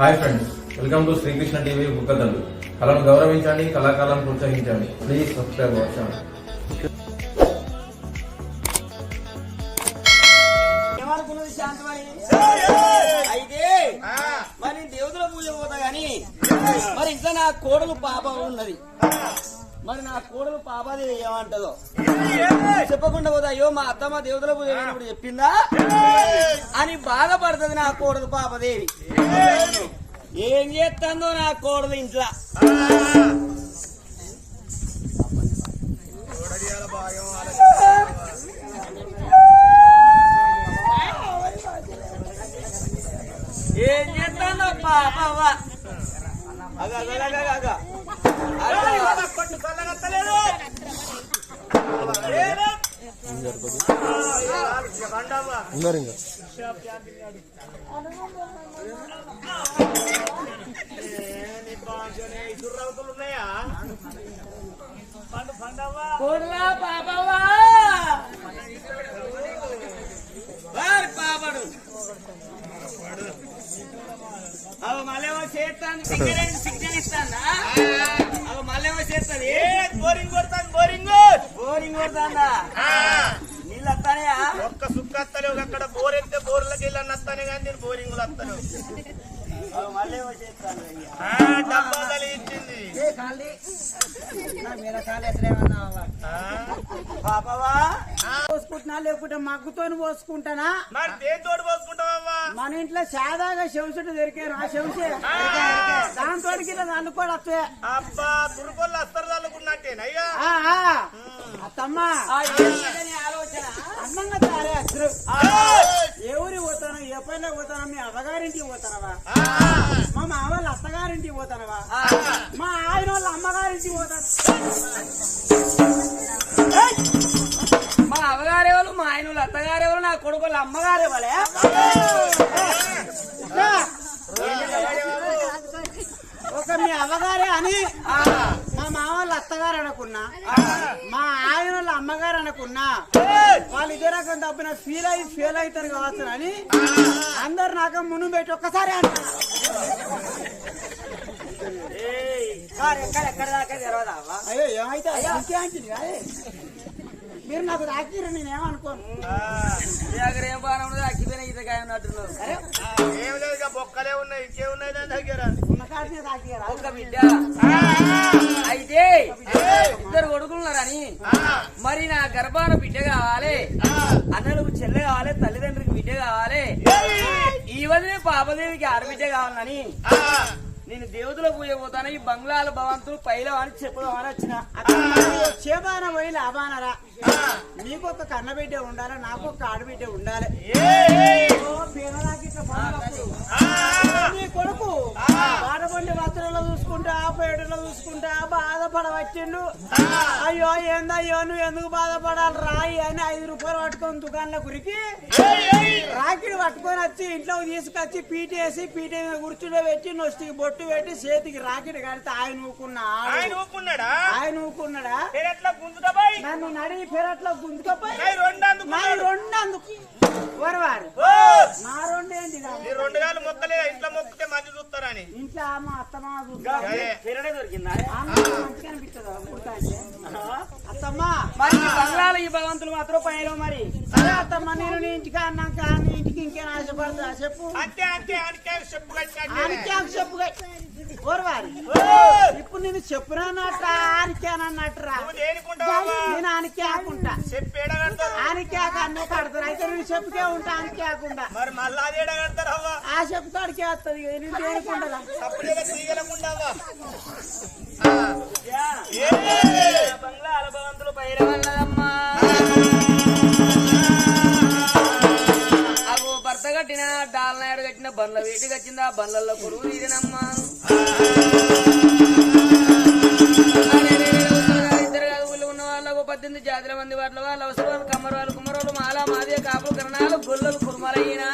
Hi friends welcome to Srikrishna TV బుక్కదండు కళను గౌరవించండి కళాకాలను ప్రోత్సహించండి. ప్లీజ్ సబ్స్క్రైబ్ అవర్ ఛానల్ అయితే మరి దేవతల పూజ పోతా గాని మరి ఇంకా నా కోడలు పాప ఉన్నది. మరి నా కోడలు పాపాదేవి ఏమంటదో? చెప్పకుండా పోతా అయ్యో మా అత్తమ్మ దేవతల పూజ చెప్పిందా? అని బాధపడుతుంది నా కోడలు పాపదేవి. ఏం చేస్తుందో నా కోడలు ఇంట్లో? ఏం చేస్తుందో పాపవ్వ? పాపవ్వా వారి పాపడు. అవి మళ్ళేమో చేస్తాను సిగ్గరేంటి సిగ్గర్ ఇస్తానా అవి మళ్ళేమో చేస్తుంది బోరింగ్ కొడతాను బోరింగ్ బోరింగ్ కొడతాందా? నీళ్ళు వస్తానయా ఒక్క సుక్క వస్తలేవు అక్కడ బోర్ ఎత్తే బోర్లకి వెళ్ళని వస్తానే కానీ నేను బోరింగ్ వస్తాను పోసుకుంటున్నా లేకుంటే మగ్గుతోని పోసుకుంటానా మన ఇంట్లో సాదాగా చెంచుడు దొరికారు. ఆ చెంచే దాంతో కింద అనుకోడు వస్తే. అత్తమ్మా. అందంగా తారే అసలు ఏ ఊరికి పోతాను ఏ పైన పోతాను మీ అవ్వగారింటికి పోతానవా? మా మామ వాళ్ళ అత్తగారింటికి పోతానవా? మా ఆయన వాళ్ళ అమ్మగారింటికి పోతాను. మా అవ్వగారేవాళ్ళు మా ఆయన వాళ్ళు అత్తగారేవాళ్ళు నా కొడుకు వాళ్ళ అమ్మగారేవాళ్ళే ఒక మీ అవ్వగారే అని మా మామ వాళ్ళ అత్తగారు అనుకున్నా. మా ఆయన వాళ్ళ అమ్మగారు అనుకున్నా. వాళ్ళు ఇదే రకం తప్పిన ఫీల్ అయ్యి ఫెయిల్ అవుతారు కావచ్చు అని అందరు నాకు మును పెట్టి ఒక్కసారి అంటారు. అయ్యో ఏమైతే. మీరు నాకు రాకిరు నేనేమనుకోను నీ దగ్గర ఏం బాగా ఉన్నది అక్కిపోయిన ఈతకాయ ఉన్నట్టున్నారు ఏం లేదు ఇక బొక్కలే ఉన్నాయి ఇంకేమున్నాయి దాని దగ్గర ఉన్న కాడినే తాకిరా ఒక్క బిడ్డ అయితే ఇద్దరు కొడుకులున్నారని మరి నా గర్భాన బిడ్డ కావాలి. అన్నలకు చెల్లె కావాలి తల్లిదండ్రులకు బిడ్డ కావాలి. ఈ వదిలే పాపదేవికి ఆడబిడ్డ కావాలని. నేను దేవతల పూజ పోతాను ఈ బంగ్లాల భవంతులు పైలో అని చెప్పుదామని వచ్చిన. పోయి లాభానరా. నీకు ఒక కన్నబిడ్డ ఉండాలి నాకు ఒక ఆడబిడ్డ ఉండాలి. నీ కొడుకు బాధపడి వస్త్రంలో చూసుకుంటా పేటలో చూసుకుంటా బాధపడవచ్చిండు. అయ్యో ఏందయ్యో నువ్వు ఎందుకు బాధపడాలి? రాయి అని ఐదు రూపాయలు పట్టుకొని దుకాణంలో గురికి రాకిడి పట్టుకొని వచ్చి ఇంట్లో తీసుకొచ్చి పీటేసి పీట మీద కూర్చుండే పెట్టి నొస్తికి బొట్టు పెట్టి చేతికి రాకిడి కడితే ఆయన ఊకున్నా ఆయన ఊపుకున్నాడా ఆయన ఊకున్నాడా? నన్ను నడి పెరట్లో గుంజుకపోయి నాయి రెండు నా అందుకున్నాడు రెండు అందుకు వరవారు! నా రెండు ఏంటి రెండు గాలు మొక్కలే ఇంట్లో మొక్కితే మంది చూస్తారని. ఇంట్లో మా అత్తమ్మ చూస్తారు దొరికిందా? పుడతా అంటే? అత్తమ్మ మరి ఈ బంగ్లాల ఈ భగవంతులు మాత్రం పైలో మరి. సరే అత్తమ్మ నేను నీ ఇంటికి అన్నాక నీ ఇంటికి ఇంకేం ఆశపడతా? చెప్పు. అంతే అంతే చెప్పు చెప్పు ఓరవారి ఇప్పుడు నేను చెప్పునన్నట్ట ఆనికేనన్నట్టు రా నువ్వు దేనికుంటావా నేను ఆనికే ఆకుంటా. ఆనికే అన్నీ కడతారు. అయితే నేను చెప్పుకే ఉంటా ఆనికే ఆకుండా మరి మళ్ళా అది ఏడగడతారు అవ్వ? ఆ చెప్పు కాడికే వస్తుంది నేను దేనికుండదా అప్పుడే తీగలకుండావా బంగ్లాల బండ్ల వేటికి వచ్చింది? ఆ బండ్లలో కొడుకు ఇదేనమ్మా ఇద్దరు పద్దెనిమిది జాతుల మంది వాళ్ళ వాళ్ళు అవసరం కమ్మరు వాళ్ళు కుమ్మరు వాళ్ళు మాలా మాదే కాపులు కరణాలు గొల్లలు కురుమలయ్యినా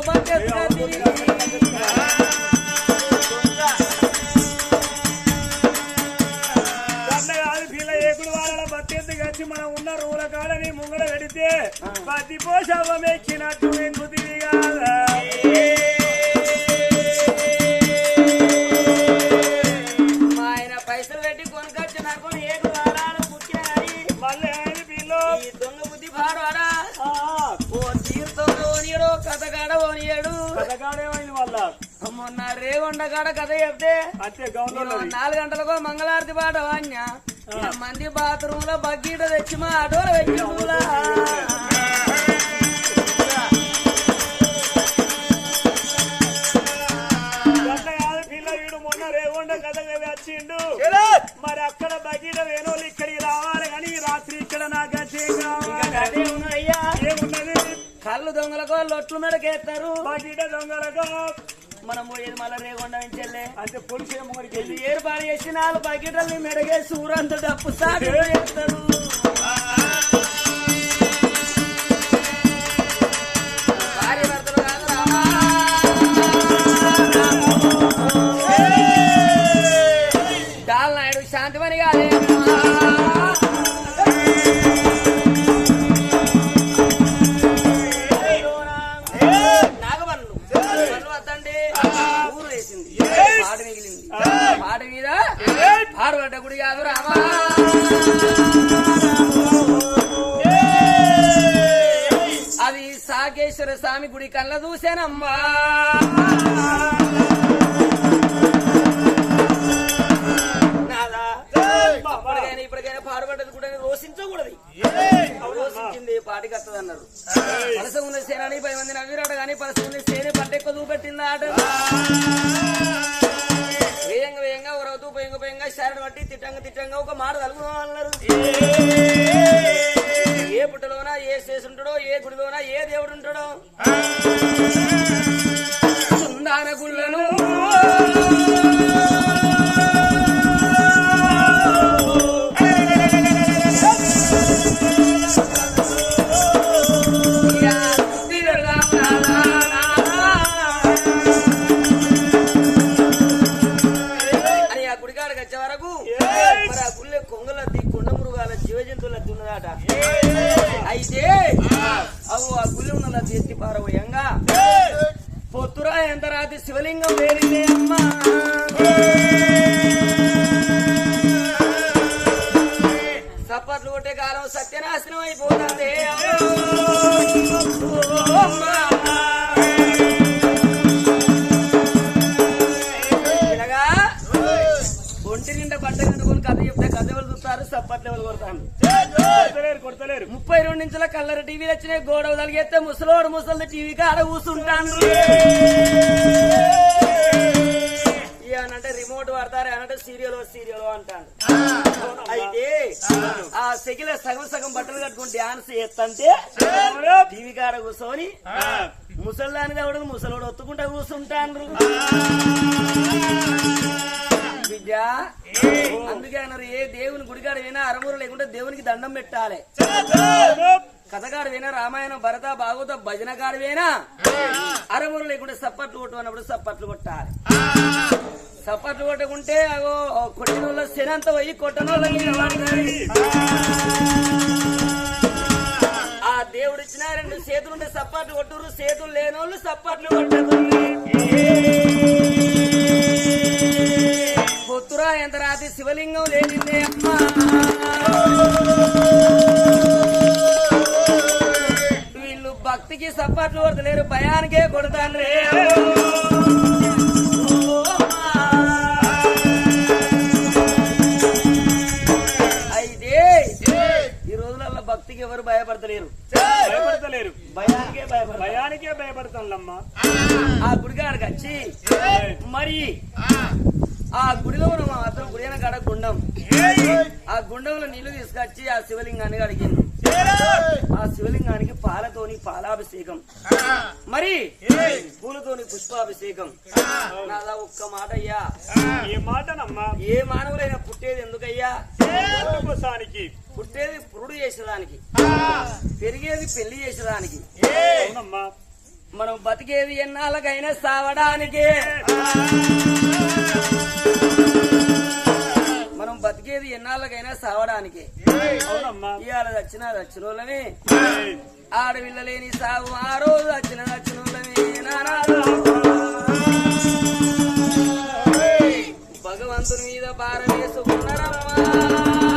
Roman Castrati. పోనీయాడు మొన్న రేగొండ కాడ కథ చెప్తే నాలుగు గంటలకు మంగళారతి పాట వాణ్య మంది బాత్రూమ్లో బగ్గీట తెచ్చి మా ఆటోలో వెళ్ళి చెట్లు మెడకేస్తారు మనం పోయేది మళ్ళీ రేగొండ వెళ్ళే. అంటే పొడిసే మొగడికి ఏరు పాలు చేసి నాలుగు బకెట్లని మెడగేసి ఊరంతా తప్పు సాగు చేస్తారు. కింది పాటి కట్టదు అన్నారు. పలస ఉన్న మంది నవ్విరాట కానీ పలస ఉంది సేనే పట్టెక్కువ వేయంగా వేయంగా ఉరవతూ పోయంగా పోయంగా శారణ పట్టి తిట్టంగా తిట్టంగా ఒక మాట తలుగుదాం అన్నారు. ఏ పుట్టలోనా ఏ శేషుంటాడో ఏ గుడిలోనా ఏ దేవుడు ఉంటాడో. గుళ్ళను. జంతువుల దున్నదాట అయితే అవు ఆ గుళ్ళు ఉన్న చేతి పారవయంగా పొత్తురా ఎంత రాతి శివలింగం వేరిందే అమ్మా. సప్పట్లు కొట్టే కాలం సత్యనాశనం అయిపోతుంది. అమ్మా ఎవరు చూస్తారు సప్పట్లు ఎవరు కొడతాను కొడతలేరు ముప్పై రెండు ఇంచుల కల్లర టీవీలు వచ్చినాయి గోడవ తలిగేస్తే ముసలోడు ముసలి టీవీ కాడ కూసుంటాను అంటే రిమోట్ వాడతారు అనంటే సీరియల్ సీరియల్ అంటాను అయితే ఆ సెగిల సగం సగం బట్టలు కట్టుకుని డాన్స్ చేస్తంటే టీవీ కాడ కూర్చొని ముసల్దాని దేవుడు ముసలోడు ఒత్తుకుంటా కూర్చుంటాను విద్య అందుకే అన్నారు ఏ దేవుని గుడికాడ వినా అరమూర లేకుండా దేవునికి దండం పెట్టాలి. కథగాడు వినా రామాయణం భరత భాగవత భజన కాడు వినా అరమూరు లేకుండా సప్పట్లు కొట్టమన్నప్పుడు సప్పట్లు కొట్టాలి. సప్పట్లు కొట్టకుంటే అగో కొట్టిన వాళ్ళ శనంత పోయి కొట్టన ఆ దేవుడు ఇచ్చిన రెండు చేతులుంటే సప్పట్లు కొట్టురు చేతులు లేనోళ్ళు సప్పట్లు కొట్టదు పొత్తురా ఎంత శివలింగం లేనిందే అమ్మా. వీళ్ళు భక్తికి సప్పట్లు కొడతలేరు భయానికే ఈ రోజులలో భక్తికి ఎవరు భయపడతలేరు? భయపడతలేరు. భయానికే భయపడతానులమ్మా. ఆ గుడిగాడికి వచ్చి మరి ఆ గుడిలో మనం అతను గుడి కాడ గుండం ఆ గుండంలో నీళ్ళు తీసుకొచ్చి ఆ శివలింగాన్ని అడిగింది ఆ శివలింగానికి పాలతోని పాలాభిషేకం. మరి పూలతోని పుష్పాభిషేకం. నాదా ఒక్క మాట అయ్యా ఏ మాటనమ్మా. ఏ మానవులైనా పుట్టేది ఎందుకయ్యా? కోసానికి పుట్టేది పురుడు చేసేదానికి. పెరిగేది పెళ్ళి చేసేదానికి. మనం బతికేది ఎన్నాళ్ళకైనా సావడానికే. మనం బతికేది ఎన్నాళ్ళకైనా సావడానికే. ఇవాళ చచ్చిన చచ్చినోళ్ళమే. ఆడపిల్ల లేని సాగు ఆ రోజు వచ్చిన చచ్చినోళ్ళమే. నానాడు. భగవంతుని మీద భారం వేసుకున్నారమ్మా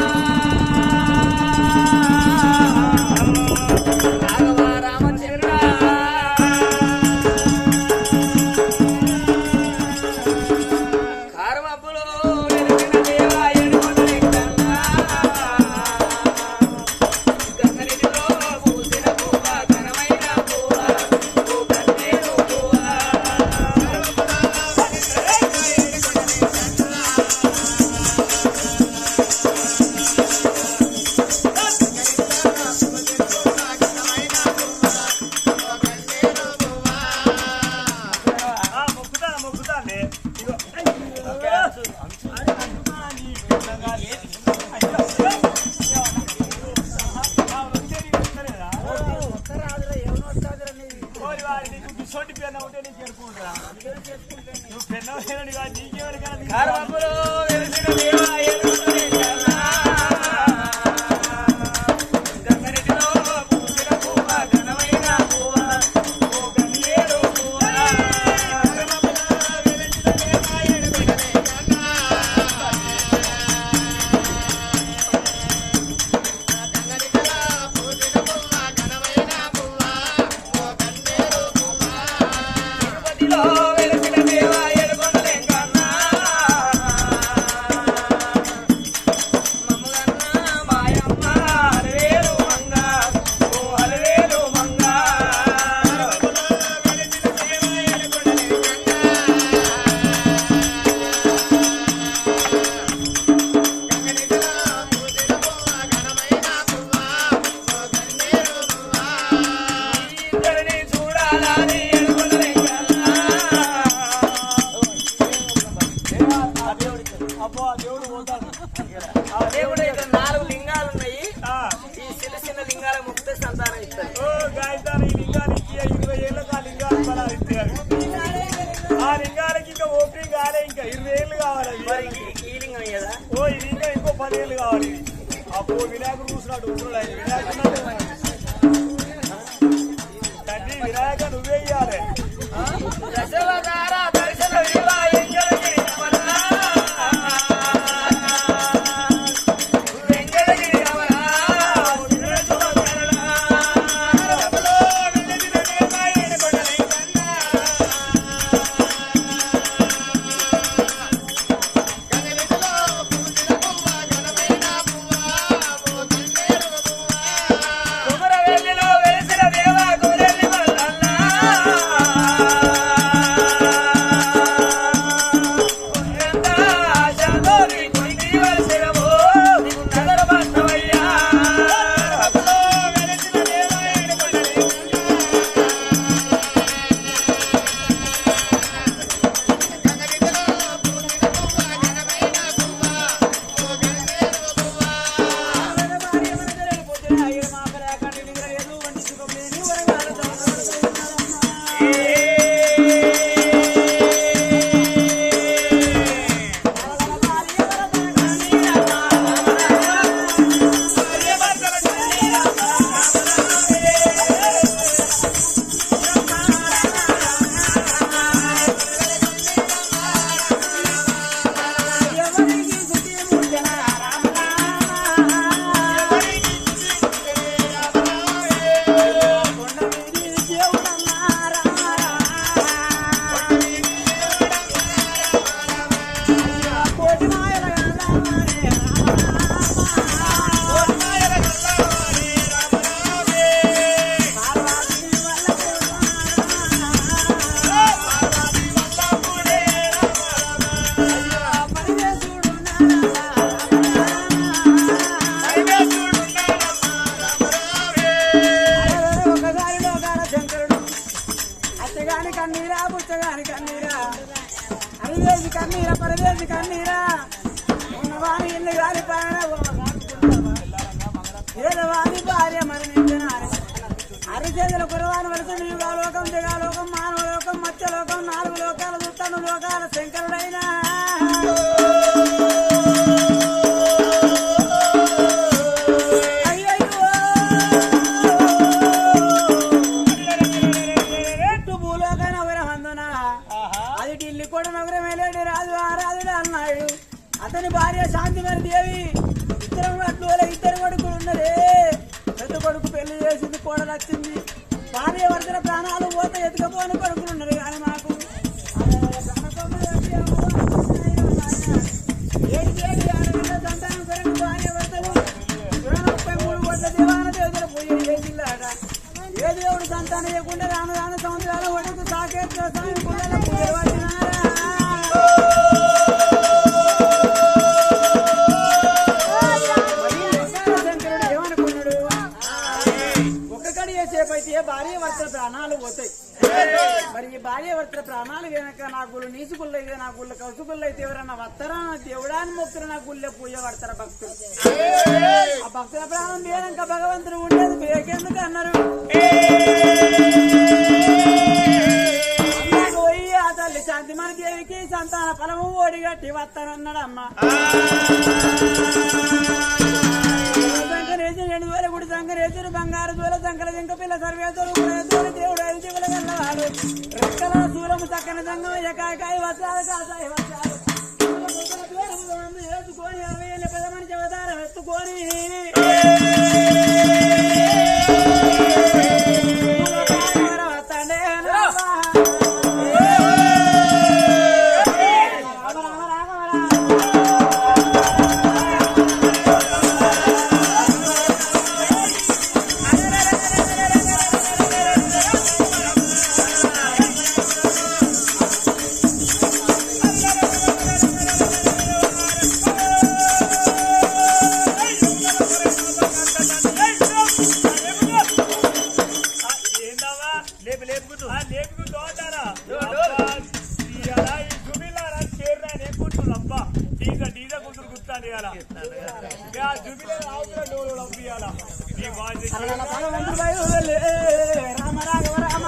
శంకరుడైనా భార్య భర్తల ప్రాణాలు పోతాయి మరి ఈ భార్య భర్తల ప్రాణాలు వెనక నా గుళ్ళు నీసుగుళ్ళు అయితే నా గుళ్ళు కసుగుళ్ళు అయితే ఎవరన్నా వస్తారా నా దేవుడాన్ని మొక్కులు నా గుళ్ళే పూజ పడతారా భక్తులు ఆ భక్తుల ప్రాణం వేరక భగవంతుడు ఉండేది బేకెందుకు అన్నారు శాంతి తల్లి శాంతిమణి దేవికి సంతాన ఫలము ఓడిగట్టి వస్తానన్నాడు శంకరేశ్వరు సంకరేశ్వరు రెండు గుడి శంకరేశ్వరు బంగారు దూల శంకర జింక పిల్ల సర్వేశ్వరు కులేశ్వరు దేవుడు ఐదు దిగుల గల్లవాడు రెక్కల సూరము చక్కని సంగం ఏకాకాయ వస్త్రాలు కాసాయి వస్త్రాలు. వేసుకొని అరవై ఏళ్ళ పెద్ద మనిషి అవతారం ఎత్తుకొని లేపు లేపుకుంటూ లేపుకుంటూ అంటారా అబ్బా, ఇయ్యాల ఈ జుబిలారా చేరురా నేర్పుకుంటున్నాబ్బా డీజ డీజ కూతురు గుర్తాను ఇవాళ. జుబిలే ఆవుతున్న డోలు లంపియాల? నీ వాయిస్ భగవంతుడు బయలుదేరే రామ రాఘవ రామ.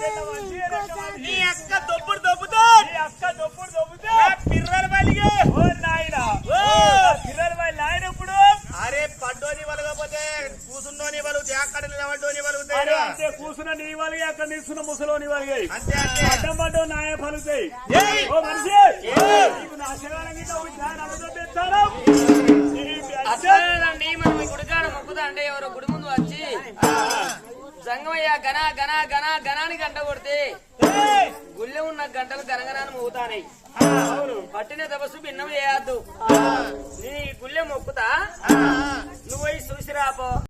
నీ అక్క దొప్పుడు అక్క దొప్పుడు దొబ్బుతా. పిర్రలు బలిగే ఓ నాయన. ఓ. పిర్రలు బలి నాయన ఇప్పుడు అరే పడ్డోని వలగపోతే కూసున్నోని వలుగుతాయి అక్కడ నిలబడ్డోని అంటే కూసున్న నీ అక్కడ నిల్చున్న ముసలోని వలిగాయి అంతే అంతే. అడ్డం పడ్డో నాయ గుడికాడ మొక్కుతా అంటే ఎవరో గుడి సంగమయ్య గన గన గన గనాని గంట కొడితే గుళ్ళె ఉన్న గంటలు గనగనాన్ని మోగుతానాయి పట్టిన తపస్సు భిన్నం చేయద్దు. నీ గుళ్ళె మొక్కుతా? నువ్వు చూసి రాపో